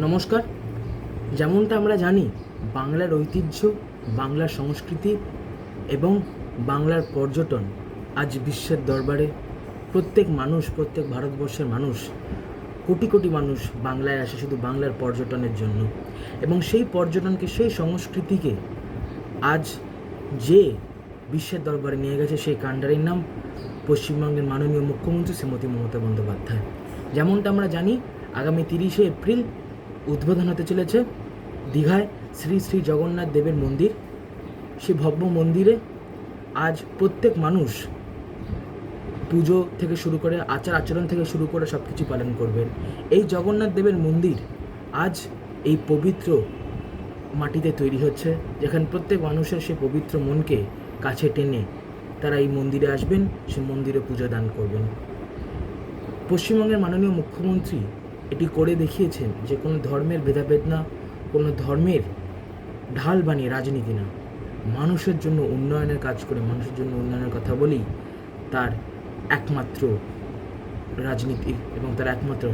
নমস্কার। যেমনটা আমরা জানি, বাংলার ঐতিহ্য, বাংলার সংস্কৃতি এবং বাংলার পর্যটন আজ বিশ্বের দরবারে প্রত্যেক মানুষ, প্রত্যেক ভারতবর্ষের মানুষ, কোটি কোটি মানুষ বাংলায় আসে শুধু বাংলার পর্যটনের জন্য। এবং সেই পর্যটনকে, সেই সংস্কৃতিকে আজ যে বিশ্বের দরবারে নিয়ে গেছে সেই কাণ্ডারির নাম পশ্চিমবঙ্গের মাননীয় মুখ্যমন্ত্রী শ্রীমতী মমতা বন্দ্যোপাধ্যায়। যেমনটা আমরা জানি, আগামী তিরিশে এপ্রিল উদ্বোধন হতে চলেছে। দীঘায় শ্রী শ্রী জগন্নাথ দেবের মন্দির। সেই ভব্য মন্দিরে আজ প্রত্যেক মানুষ পুজো থেকে শুরু করে, আচার আচরণ থেকে শুরু করে সব কিছু পালন করবেন। এই জগন্নাথ দেবের মন্দির আজ এই পবিত্র মাটিতে তৈরি হচ্ছে, যেখানে প্রত্যেক মানুষের সে পবিত্র মনকে কাছে টেনে তারা এই মন্দিরে আসবেন সে মন্দিরে পুজো দান করবেন। পশ্চিমবঙ্গের মাননীয় মুখ্যমন্ত্রী এটি করে দেখিয়েছেন যে কোনো ধর্মের ভেদাভেদ না, কোনো ধর্মের ঢাল বানিয়ে রাজনীতি না। মানুষের জন্য উন্নয়নের কাজ করে মানুষের জন্য উন্নয়নের কথা বলেই তার একমাত্র রাজনীতি এবং তার একমাত্র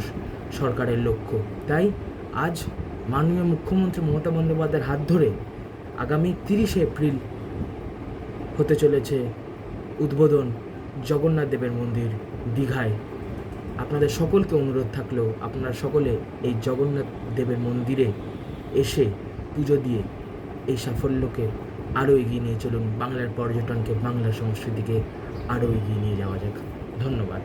সরকারের লক্ষ্য। তাই আজ মাননীয় মুখ্যমন্ত্রী মমতা বন্দ্যোপাধ্যায়ের হাত ধরে আগামী তিরিশে এপ্রিল হতে চলেছে উদ্বোধন জগন্নাথ দেবের মন্দির দীঘায়। আপনাদের সকলকে অনুরোধ থাকলেও আপনারা সকলে এই জগন্নাথ দেবের মন্দিরে এসে পুজো দিয়ে এই সাফল্যকে আরও এগিয়ে নিয়ে চলুন। বাংলার পর্যটনকে বাংলা সংস্কৃতিকে আরও এগিয়ে নিয়ে যাওয়া যাক। ধন্যবাদ।